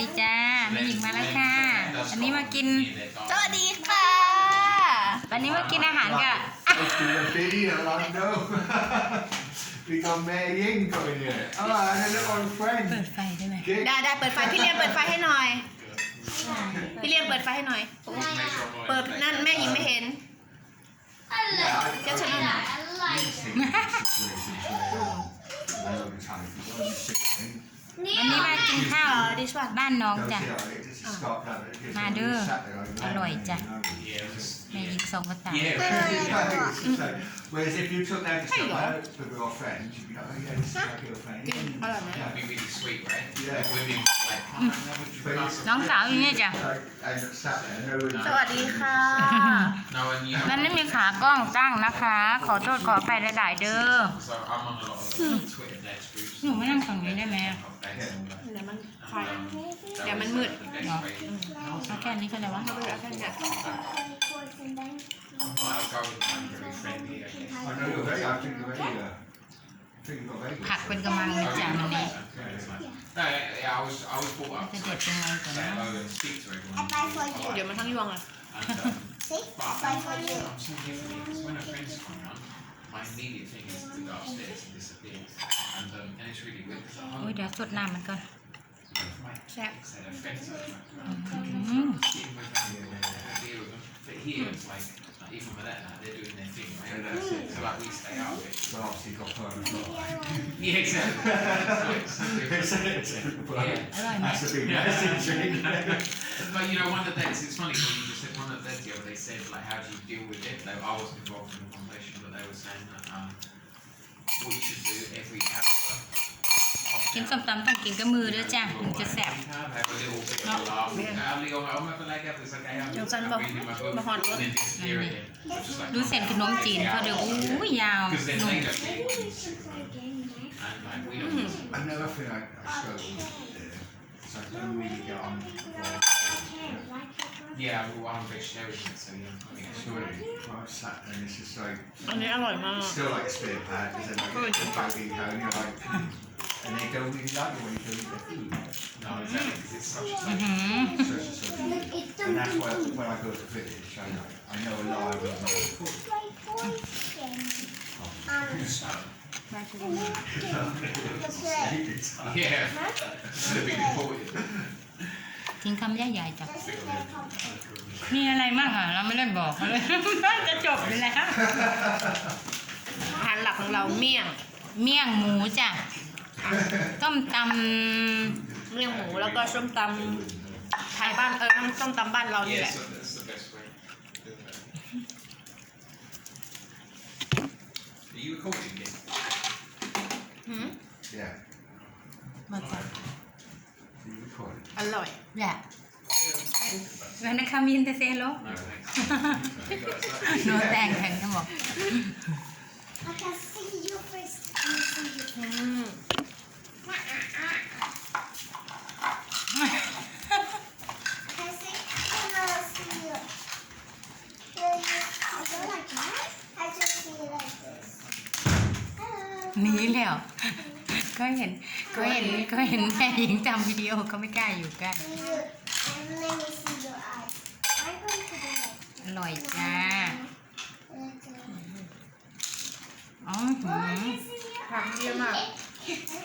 ดีจ้าแม่หญิงมาแล้วค่ะวันนี้มากินสวัสดีค่ะวันนี้มากินอาหารกับเปิดไฟได้ไหมได้ได้เปิดไฟพี่เลียงเปิดไฟให้หน่อยพี่เลียงเปิดไฟให้หน่อยเปิดนั่นแม่หญิงไม่เห็นอะไรเจ้าชนนอะวันนี้มากินข้าวดวบ้านน้องจ้ะ มาเด้อ อร่อยจ้ะไม่ยิบสองกระต่ายอร่อยไหมน้องสาวอยู่เนี่ยจ้ะ สวัสดีค่ะนั่นไม่มีขากล้องตั้งนะคะ ขอโทษขอไปหลายๆเด้อหนูไม่นั่งฝั่งนี้ได้ไหมเดี๋ยวมันไฟเดี๋ยวมันมืดเอาแค่นี้ก็ได้วะเอาแค่นี้ผักเป็นกำลังเลยจ้ะมันนี่จะเด็ดยังไงกันนะเดี๋ยวมันทั้งยวงอ่ะโอ้ย เดี๋ยวสดน้ำมันก่อน Checks. And affects us. But here, it's like, like even with that, they're doing their thing, right? Yeah, that's it. So like, we stay out of it. But obviously, you've got home as well. Yeah, exactly. so it's That's a big message. But you know, one of the things, it's funny when you just said one of the things, they said, like, how do you deal with it? Like, I wasn't involved in the conversation, but they were saying that um, what กินส้มตำต้องกินกับมือด้วยจ้ะมันจะแสบเนาะจังสันบอกมาหอดรถดูเส้นขนมจีนเขาเดี๋ยว อู้ยยาวนุ่มอันนี้อร่อยมาก and they don't really like the way you go eat their food. No, exactly, because it's such a social, such a social thing. And that's why when I go to the village, I know, I know a lot of them not cook. Yeah, that'd be important. กินคำใหญ่ๆจ้ะมีอะไรมากอ่ะเราไม่ได้บอกเขาเลยจะจบไปแล้วอาหารหลักของเราเมี่ยง เมี่ยงหมูจ้ะส้มตำเนื้อหมูแล้วก็ส้มตำไทยบ้านเออส้มตำบ้านเรานี่แหละมาจัดอร่อยเนี่ยวันนี้คามินเตเซโลโนแต่งแข่งทั้งหมดนี้แล้วก็เห็นก็เห็นก็เห็นแม่หญิงทำวิดีโอก็ไม่กล้าอยู่ใกล้อร่อยจ้า อ๋อหืมผักเยอะมาก